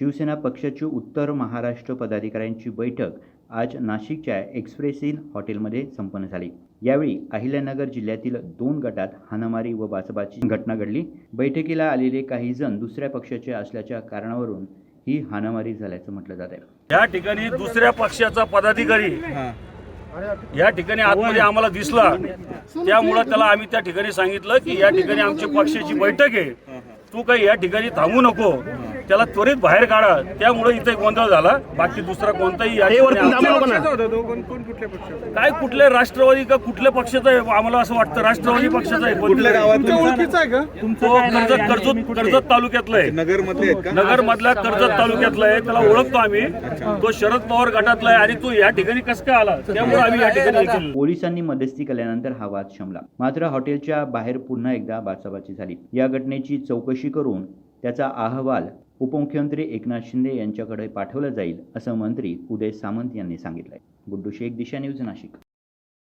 शिवसेना पक्षाची उत्तर महाराष्ट्र पदाधिकाऱ्यांची बैठक आज नाशिकच्या एक्सप्रेस इन हॉटेलमध्ये संपन्न झाली. यावेळी अहिल्यानगर जिल्ह्यातील दोन गटात हाणामारी व बाचाबाची घटना घडली. बैठकीला आलेले काही जण दुसऱ्या पक्षाचे असल्याच्या कारणावरून ही हाणामारी झाल्याचं म्हटलं जात आहे. या ठिकाणी दुसऱ्या पक्षाचा पदाधिकारी या ठिकाणी आतमध्ये आम्हाला दिसला. त्यामुळं त्याला आम्ही त्या ठिकाणी सांगितलं की या ठिकाणी आमची पक्षाची बैठक आहे. तू काही या ठिकाणी थांबू नको. त्याला त्वरित बाहेर काढा. त्यामुळे इथे गोंधळ झाला. बाकी दुसरा कोणताही काय कुठल्या राष्ट्रवादी का कुठल्या पक्षाचा आहे आम्हाला असं वाटतं. राष्ट्रवादी पक्षाचा आहे. तो कर्जत कर्जत कर्जत तालुक्यातला आहे. नगर मधल्या कर्जत तालुक्यातला आहे. त्याला ओळखतो आम्ही. तो शरद पवार गटातला आहे. आणि तो या ठिकाणी कसं काय आला? त्यामुळे आम्ही या ठिकाणी हे. पोलिसांनी मध्यस्थी केल्यानंतर हा वाद शमला. मात्र हॉटेलच्या बाहेर पुन्हा एकदा बाचाबाची झाली. या घटनेची चौकशी करून त्याचा अहवाल उपमुख्यमंत्री एकनाथ शिंदे यांच्याकडे पाठवला जाईल असं मंत्री उदय सामंत यांनी सांगितलंय. गुड्डू शेख दिशा न्यूज नाशिक.